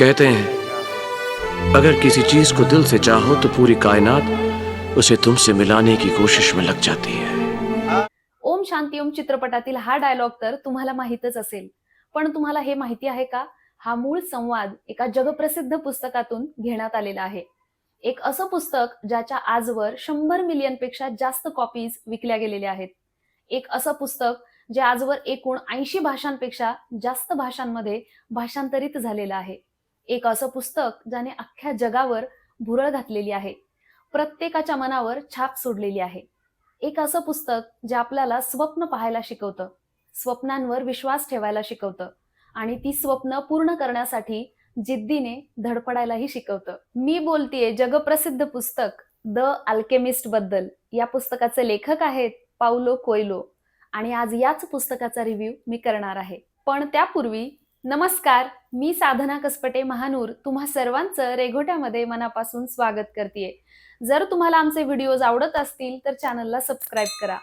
कहते हैं अगर किसी चीज को दिल से चाहो तो पूरी कायनात उसे तुमसे मिलाने की कोशिश में लग जाती है। ओम शांती ओम चित्रपटातील हा डायलॉग तर तुम्हाला माहीतच असेल. पण तुम्हाला हे माहिती आहे का? हा मूळ संवाद एका जगप्रसिद्ध पुस्तकातून घेण्यात आलेला आहे. एक असं पुस्तक ज्याच्या आजवर शंभर मिलियनपेक्षा जास्त कॉपीज विकल्या गेलेल्या आहेत. एक असं पुस्तक जे आजवर एकूण ऐंशी भाषांपेक्षा जास्त भाषांमध्ये भाषांतरित झालेलं आहे. एक असं पुस्तक ज्याने अख्ख्या जगावर भुरळ घातलेली आहे. प्रत्येकाच्या मनावर छाप सोडलेली आहे. एक असं पुस्तक जे आपल्याला स्वप्न पाहायला शिकवतं स्वप्नांवर विश्वास ठेवायला शिकवतं आणि ती स्वप्न पूर्ण करण्यासाठी जिद्दीने धडपडायलाही शिकवतं. मी बोलतेय जगप्रसिद्ध पुस्तक द अल्केमिस्टबद्दल. या पुस्तकाचे लेखक आहेत पाऊलो कोयलो आणि आज याच पुस्तकाचा रिव्ह्यू मी करणार आहे. पण त्यापूर्वी नमस्कार मी साधना कसपटे महानूर. तुम्हा सर्वांचं रेघोट्यामध्ये मनापासून स्वागत करते जर तुम्हाला आमचे व्हिडिओज आवडत असतील तर चॅनलला सबस्क्राईब करा.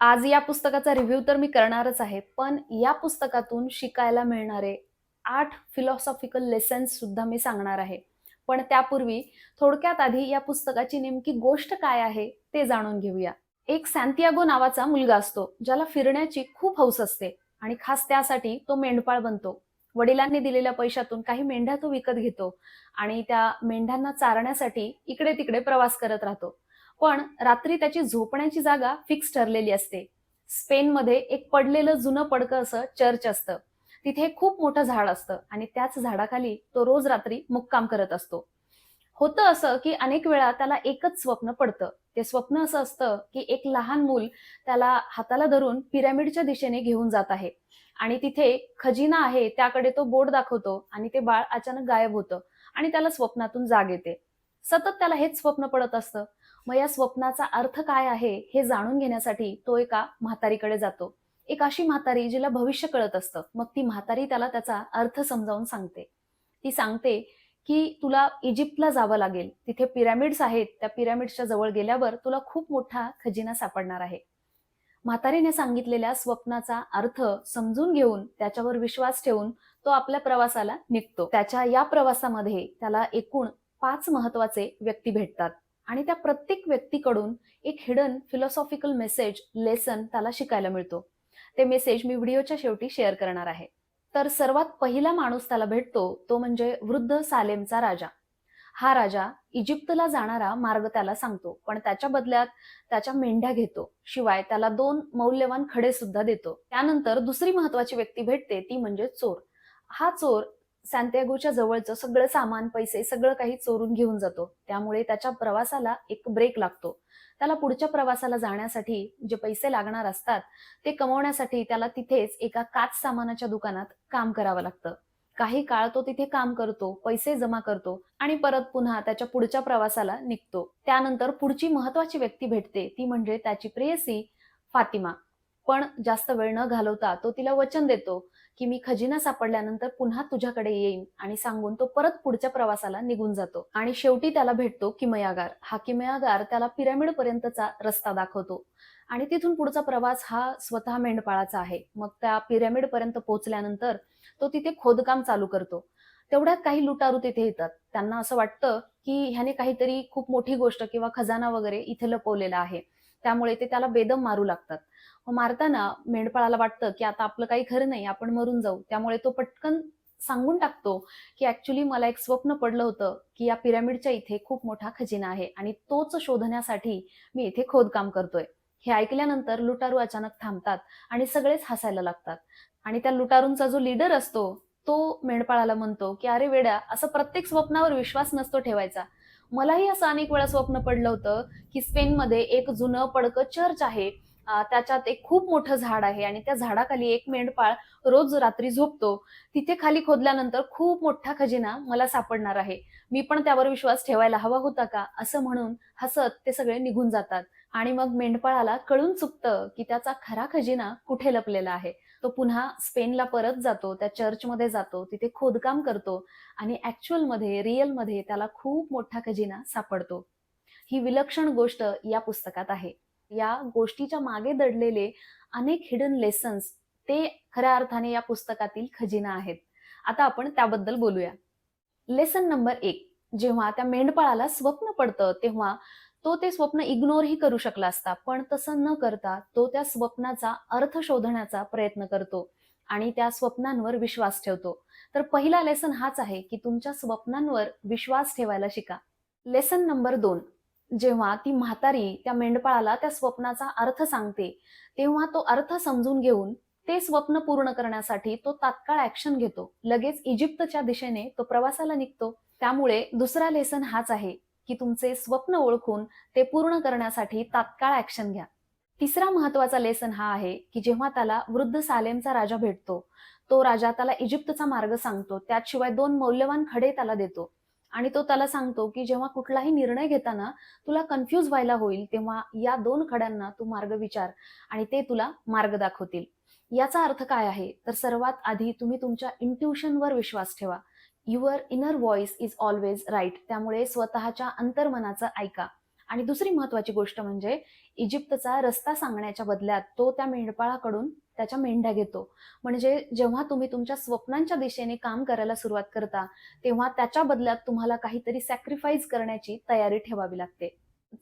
आज या पुस्तकाचा रिव्ह्यू तर मी करणारच आहे पण या पुस्तकातून शिकायला मिळणारे आठ फिलॉसॉफिकल लेसन्स सुद्धा मी सांगणार आहे. पण त्यापूर्वी थोडक्यात आधी या पुस्तकाची नेमकी गोष्ट काय आहे ते जाणून घेऊया. एक सॅन्तियागो नावाचा मुलगा असतो ज्याला फिरण्याची खूप हौस असते आणि खास त्यासाठी तो मेंढपाळ बनतो. वडिलांनी दिलेल्या पैशातून काही मेंढ्या तो विकत घेतो आणि त्या मेंढ्यांना चारण्यासाठी इकडे तिकडे प्रवास करत राहतो. पण रात्री त्याची झोपण्याची जागा फिक्स ठरलेली असते. स्पेनमध्ये एक पडलेलं जुनं पडकं असं चर्च असतं. तिथे खूप मोठं झाड असतं आणि त्याच झाडाखाली तो रोज रात्री मुक्काम करत असतो. होतं असं की अनेक वेळा त्याला एकच स्वप्न पडतं. ते स्वप्न असं असतं की एक लहान मूल त्याला हाताला धरून पिरॅमिडच्या दिशेने घेऊन जात आहे. आणि तिथे खजिना आहे त्याकडे तो बोट दाखवतो आणि ते बाळ अचानक गायब होतं आणि त्याला स्वप्नातून जाग येते. सतत त्याला हेच स्वप्न पडत असतं. मग या स्वप्नाचा अर्थ काय आहे हे जाणून घेण्यासाठी तो एका म्हातारीकडे जातो. एक अशी म्हातारी जिला भविष्य कळत असतं. मग ती म्हातारी त्याला त्याचा अर्थ समजावून सांगते. ती सांगते की तुला इजिप्तला जावं लागेल. तिथे पिरॅमिड्स आहेत. त्या पिरॅमिड्सच्या जवळ गेल्यावर तुला खूप मोठा खजिना सापडणार आहे. म्हातारीने सांगितलेल्या स्वप्नाचा अर्थ समजून घेऊन त्याच्यावर विश्वास ठेवून तो आपल्या प्रवासाला निघतो. त्याच्या या प्रवासामध्ये त्याला एकूण पाच महत्त्वाचे व्यक्ती भेटतात. आणि त्या प्रत्येक व्यक्तीकडून एक हिडन फिलॉसॉफिकल मेसेज लेसन त्याला शिकायला मिळतो. ते मेसेज मी व्हिडिओच्या शेवटी शेअर करणार आहे. तर सर्वात पहिला माणूस त्याला भेटतो तो म्हणजे वृद्ध सालेमचा राजा. हा राजा इजिप्तला जाणारा मार्ग त्याला सांगतो पण त्याच्या बदल्यात त्याच्या मेंढ्या घेतो शिवाय त्याला दोन मौल्यवान खडे सुद्धा देतो. त्यानंतर दुसरी महत्वाची व्यक्ती भेटते ती म्हणजे चोर. हा चोर सॅन्टियागोच्या जवळचं सगळं सामान पैसे सगळं काही चोरून घेऊन जातो. त्यामुळे त्याच्या प्रवासाला एक ब्रेक लागतो. त्याला पुढच्या प्रवासाला जाण्यासाठी जे पैसे लागणार असतात ते कमवण्यासाठी त्याला तिथेच एका काच सामानाच्या दुकानात काम करावं लागतं. काही काळ तो तिथे काम करतो पैसे जमा करतो आणि परत पुन्हा त्याच्या पुढच्या प्रवासाला निघतो. त्यानंतर पुढची महत्वाची व्यक्ती भेटते ती म्हणजे त्याची प्रेयसी फातिमा. पण जास्त वेळ न घालवता तो तिला वचन देतो. की मी खजिना सापडल्यानंतर पुन्हा तुझ्याकडे येईन आणि सांगून तो परत पुढच्या प्रवासाला निघून जातो. आणि शेवटी त्याला भेटतो किमयागार. हा किमयागार त्याला पिरामिड पर्यंतचा रस्ता दाखवतो. आणि तिथून पुढचा प्रवास हा स्वतः मेंढपाळाचा आहे. मग त्या पिरॅमिड पर्यंत पोहोचल्यानंतर तो तिथे खोदकाम चालू करतो. तेवढ्यात काही लुटारू तिथे येतात. त्यांना असं वाटतं की ह्याने काहीतरी खूप मोठी गोष्ट किंवा खजाना वगैरे इथे लपवलेला आहे. त्यामुळे ते त्याला बेदम मारू लागतात. मारताना मेंढपाळाला वाटतं की आता आपलं काही खरं नाही आपण मरून जाऊ. त्यामुळे तो पटकन सांगून टाकतो की ऍक्च्युली मला एक स्वप्न पडलं होतं की या पिरामिडच्या इथे खूप मोठा खजिना आहे आणि तोच शोधण्यासाठी मी इथे खोदकाम करतोय. हे ऐकल्यानंतर लुटारू अचानक थांबतात आणि सगळेच हसायला लागतात. आणि त्या लुटारूंचा जो लीडर असतो तो मेंढपाळाला म्हणतो की अरे वेड्या असं प्रत्येक स्वप्नावर विश्वास नसतो ठेवायचा. मलाही असं अनेक वेळा स्वप्न पडलं होतं की स्पेनमध्ये एक जुनं पडकं चर्च आहे. त्याच्यात एक खूप मोठं झाड आहे आणि त्या झाडाखाली एक मेंढपाळ रोज रात्री झोपतो. तिथे खाली खोदल्यानंतर खूप मोठा खजिना मला सापडणार आहे. मी पण त्यावर विश्वास ठेवायला हवा होता का? असं म्हणून हसत ते सगळे निघून जातात. आणि मग मेंढपाळाला कळून चुकतं की त्याचा खरा खजिना कुठे लपलेला आहे. तो पुन्हा स्पेनला परत जातो त्या चर्चमध्ये जातो तिथे खोदकाम करतो आणि ऍक्च्युअलमध्ये मध्ये त्याला खूप मोठा खजिना सापडतो. ही विलक्षण गोष्ट या पुस्तकात आहे. या गोष्टीच्या मागे दडलेले अनेक हिडन लेसन्स ते खऱ्या अर्थाने या पुस्तकातील खजिना आहेत. आता आपण त्याबद्दल बोलूया. लेसन नंबर एक जेव्हा त्या मेंढपाळाला स्वप्न पडतं तेव्हा तो ते स्वप्न इग्नोरही करू शकला असता पण तसं न करता तो त्या स्वप्नाचा अर्थ शोधण्याचा प्रयत्न करतो आणि त्या स्वप्नांवर विश्वास ठेवतो. तर पहिला लेसन हाच आहे की तुमच्या स्वप्नांवर विश्वास ठेवायला शिका. लेसन नंबर दोन. जेव्हा ती म्हातारी त्या मेंढपाळाला त्या स्वप्नाचा अर्थ सांगते तेव्हा तो अर्थ समजून घेऊन ते स्वप्न पूर्ण करण्यासाठी तो तात्काळ ऍक्शन घेतो. लगेच इजिप्तच्या दिशेने तो प्रवासाला निघतो. त्यामुळे दुसरा लेसन हाच आहे. की तुमचे स्वप्न ओळखून ते पूर्ण करण्यासाठी तात्काळ ऍक्शन घ्या. तिसरा महत्त्वाचा लेसन हा आहे की जेव्हा त्याला वृद्ध सालेमचा राजा भेटतो तो राजा त्याला इजिप्तचा मार्ग सांगतो त्याशिवाय दोन मौल्यवान खडे त्याला देतो आणि तो त्याला सांगतो की जेव्हा कुठलाही निर्णय घेताना तुला कन्फ्यूज व्हायला होईल तेव्हा या दोन खड्यांना तू मार्ग विचार आणि ते तुला मार्ग दाखवतील. याचा अर्थ काय आहे? तर सर्वात आधी तुम्ही तुमच्या इंट्युशनवर विश्वास ठेवा. Your inner voice is always right त्यामुळे स्वतःच्या अंतर्मनाचं ऐका. आणि दुसरी महत्वाची गोष्ट म्हणजे इजिप्तचा रस्ता सांगण्याच्या बदल्यात तो त्या मेंढपाळाकडून त्याच्या मेंढ्या घेतो. म्हणजे जेव्हा तुम्ही तुमच्या स्वप्नांच्या दिशेने काम करायला सुरुवात करता तेव्हा त्याच्या बदल्यात तुम्हाला काहीतरी सॅक्रिफाईस करण्याची तयारी ठेवावी लागते.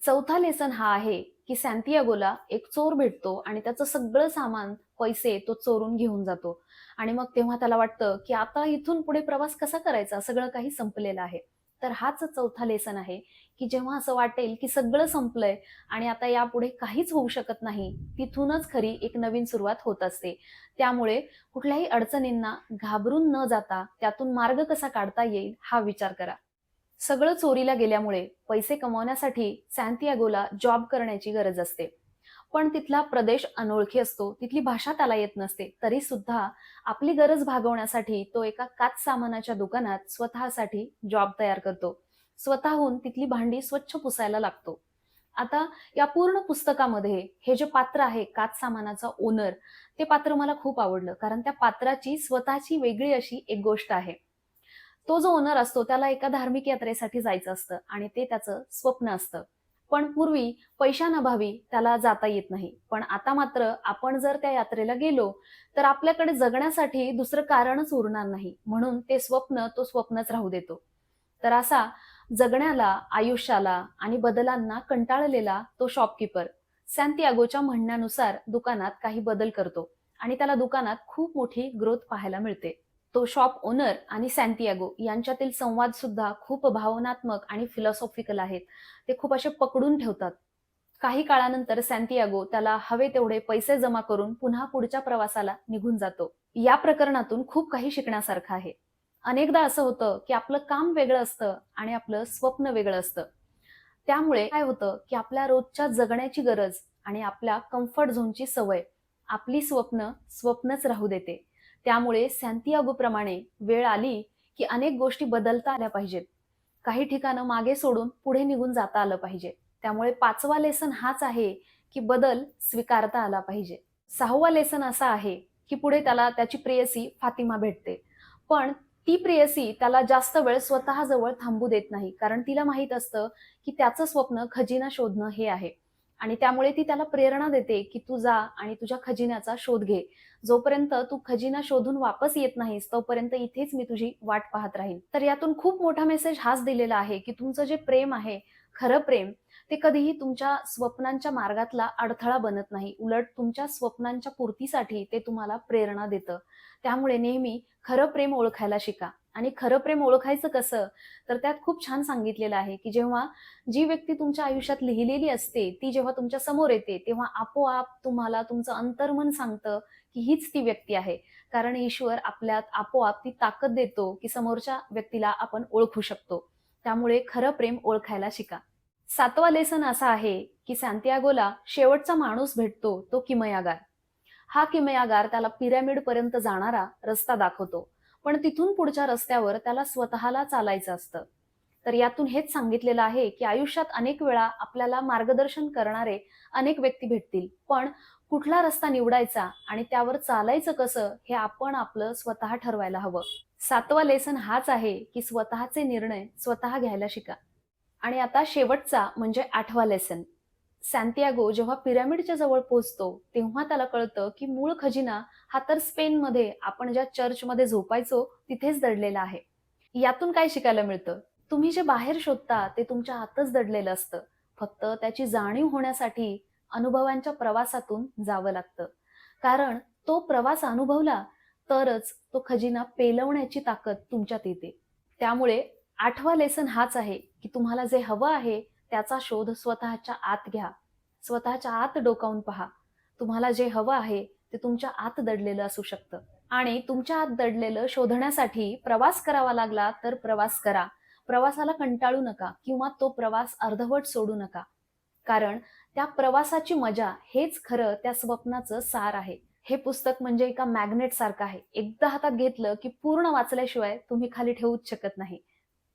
चौथा लेसन हा आहे की सॅन्तियागोला एक चोर भेटतो आणि त्याचं सगळं सामान पैसे तो चोरून घेऊन जातो. आणि मग तेव्हा त्याला वाटतं की आता इथून पुढे प्रवास कसा करायचा? सगळं काही संपलेलं आहे. तर हाच चौथा लेसन आहे की जेव्हा असं वाटेल की सगळं संपलंय आणि आता यापुढे काहीच होऊ शकत नाही तिथूनच खरी एक नवीन सुरुवात होत असते. त्यामुळे कुठल्याही अडचणींना घाबरून न जाता त्यातून मार्ग कसा काढता येईल हा विचार करा. सगळं चोरीला गेल्यामुळे पैसे कमवण्यासाठी सॅन्तियागोला जॉब करण्याची गरज असते. पण तिथला प्रदेश अनोळखी असतो तिथली भाषा त्याला येत नसते तरी सुद्धा आपली गरज भागवण्यासाठी तो एका काच सामानाच्या दुकानात स्वतःसाठी जॉब तयार करतो. स्वतःहून तिथली भांडी स्वच्छ पुसायला लागतो. आता या पूर्ण पुस्तकामध्ये हे जे पात्र आहे काच सामानाचा ओनर ते पात्र मला खूप आवडलं कारण त्या पात्राची स्वतःची वेगळी अशी एक गोष्ट आहे. तो जो ओनर असतो त्याला एका धार्मिक यात्रेसाठी जायचं असतं आणि ते त्याचं स्वप्न असतं. पण पूर्वी पैशांअभावी त्याला जाता येत नाही. पण आता मात्र आपण जर त्या यात्रेला गेलो तर आपल्याकडे जगण्यासाठी दुसरं कारणच उरणार नाही. म्हणून ते स्वप्न तो स्वप्नच राहू देतो. तर असा जगण्याला आयुष्याला आणि बदलांना कंटाळलेला तो शॉपकीपर सॅन्तियागोच्या म्हणण्यानुसार दुकानात काही बदल करतो आणि त्याला दुकानात खूप मोठी ग्रोथ पाहायला मिळते. तो शॉप ओनर आणि सॅन्टियागो यांच्यातील संवाद सुद्धा खूप भावनात्मक आणि फिलॉसॉफिकल आहेत. ते खूप असे पकडून ठेवतात. काही काळानंतर सॅन्टियागो त्याला हवे तेवढे पैसे जमा करून पुन्हा पुढच्या प्रवासाला निघून जातो. या प्रकरणातून खूप काही शिकण्यासारखं आहे. अनेकदा असं होतं की आपलं काम वेगळं असतं आणि आपलं स्वप्न वेगळं असतं. त्यामुळे काय होतं की आपल्या रोजच्या जगण्याची गरज आणि आपल्या कम्फर्ट झोनची सवय आपली स्वप्न स्वप्नच राहू देते. त्यामुळे प्रमाणे वेळ आली की अनेक गोष्टी बदलता आल्या पाहिजेत. काही ठिकाणं मागे सोडून पुढे निघून जाता आलं पाहिजे. त्यामुळे पाचवा लेसन हाच आहे की बदल स्वीकारता आला पाहिजे. सहावा लेसन असा आहे की पुढे त्याला त्याची प्रेयसी फातिमा भेटते. पण ती प्रेयसी त्याला जास्त वेळ स्वतःजवळ थांबू देत नाही कारण तिला माहीत असतं की त्याचं स्वप्न खजिना शोधणं हे आहे. आणि त्यामुळे ती त्याला प्रेरणा देते की तू जा आणि तुझ्या खजिन्याचा शोध घे. जोपर्यंत तू खजिना शोधून वापस येत नाहीस तोपर्यंत इथेच मी तुझी वाट पाहत राहीन. तर यातून खूप मोठा मेसेज हाच दिलेला आहे की तुमचं जे प्रेम आहे खरं प्रेम ते कधीही तुमच्या स्वप्नांच्या मार्गातला अडथळा बनत नाही. उलट तुमच्या स्वप्नांच्या पूर्तीसाठी ते तुम्हाला प्रेरणा देतं. त्यामुळे नेहमी खरं प्रेम ओळखायला शिका. आणि खरं प्रेम ओळखायचं कसं? तर त्यात खूप छान सांगितलेलं आहे की जेव्हा जी व्यक्ती तुमच्या आयुष्यात लिहिलेली असते ती जेव्हा तुमच्यासमोर येते तेव्हा आपोआप तुम्हाला तुमचं अंतर्मन सांगतं की हीच ती व्यक्ती आहे. कारण ईश्वर आपल्यात आपोआप ती ताकद देतो की समोरच्या व्यक्तीला आपण ओळखू शकतो. त्यामुळे खरं प्रेम ओळखायला शिका. सातवा लेसन असा आहे की सॅन्तियागोला शेवटचा माणूस भेटतो तो किमयागार. हा किमयागार त्याला पिरॅमिड पर्यंत जाणारा रस्ता दाखवतो. पण तिथून पुढच्या रस्त्यावर त्याला स्वतःला चालायचं असतं. तर यातून हेच सांगितलेलं आहे की आयुष्यात अनेक वेळा आपल्याला मार्गदर्शन करणारे अनेक व्यक्ती भेटतील. पण कुठला रस्ता निवडायचा आणि त्यावर चालायचं कसं हे आपण आपलं स्वतः ठरवायला हवं. सातवा लेसन हाच आहे की स्वतःचे निर्णय स्वतः घ्यायला शिका. आणि आता शेवटचा म्हणजे आठवा लेसन सॅन्तियागो जेव्हा पिरामिडच्या जवळ पोहोचतो तेव्हा त्याला कळतं की मूळ खजिना हा तर स्पेनमध्ये आपण ज्या चर्चमध्ये झोपायचो तिथेच दडलेला आहे. यातून काय शिकायला मिळतं? तुम्ही जे बाहेर शोधता ते तुमच्या हातच दडलेलं असतं. फक्त त्याची जाणीव होण्यासाठी अनुभवांच्या प्रवासातून जावं लागतं. कारण तो प्रवास अनुभवला तरच तो खजिना पेलवण्याची ताकद तुमच्यात येते. त्यामुळे आठवा लेसन हाच आहे की तुम्हाला जे हवं आहे त्याचा शोध स्वतःच्या आत घ्या. स्वतःच्या आत डोकावून पहा. तुम्हाला जे हवं आहे ते तुमच्या आत दडलेलं असू शकतं. आणि तुमच्या आत दडलेलं शोधण्यासाठी प्रवास करावा लागला तर प्रवास करा. प्रवासाला कंटाळू नका किंवा तो प्रवास अर्धवट सोडू नका. कारण त्या प्रवासाची मजा हेच खरं त्या स्वप्नाचं सार आहे. हे पुस्तक म्हणजे एका मॅग्नेट सारखं आहे. एकदा हातात घेतलं की पूर्ण वाचल्याशिवाय तुम्ही खाली ठेवूच शकत नाही.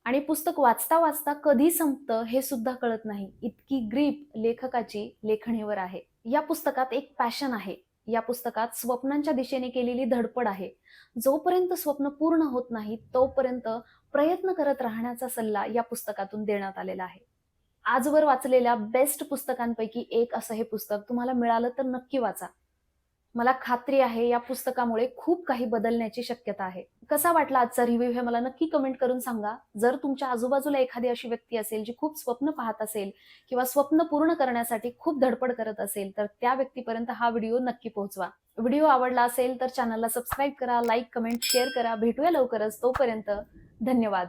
आणि पुस्तक वाचता वाचता कधी संपतं हे सुद्धा कळत नाही. इतकी ग्रीप लेखकाची लेखणीवर आहे. या पुस्तकात एक पॅशन आहे. या पुस्तकात स्वप्नांच्या दिशेने केलेली धडपड आहे. जोपर्यंत स्वप्न पूर्ण होत नाही तोपर्यंत प्रयत्न करत राहण्याचा सल्ला या पुस्तकातून देण्यात आलेला आहे. आजवर वाचलेल्या बेस्ट पुस्तकांपैकी एक असं हे पुस्तक तुम्हाला मिळालं तर नक्की वाचा. मला खात्री आहे या पुस्तकामुळे खूप काही बदलण्याची शक्यता आहे. कसा वाटला आजचा रिव्ह्यू हे मला नक्की कमेंट करून सांगा. जर तुमच्या आजूबाजूला एखादी अशी व्यक्ती असेल जी खूप स्वप्न पाहत असेल किंवा स्वप्न पूर्ण करण्यासाठी खूप धडपड करत असेल तर त्या व्यक्तीपर्यंत हा व्हिडिओ नक्की पोहोचवा. व्हिडिओ आवडला असेल तर चॅनलला सबस्क्राईब करा लाईक कमेंट शेअर करा. भेटूया लवकरच तोपर्यंत. धन्यवाद.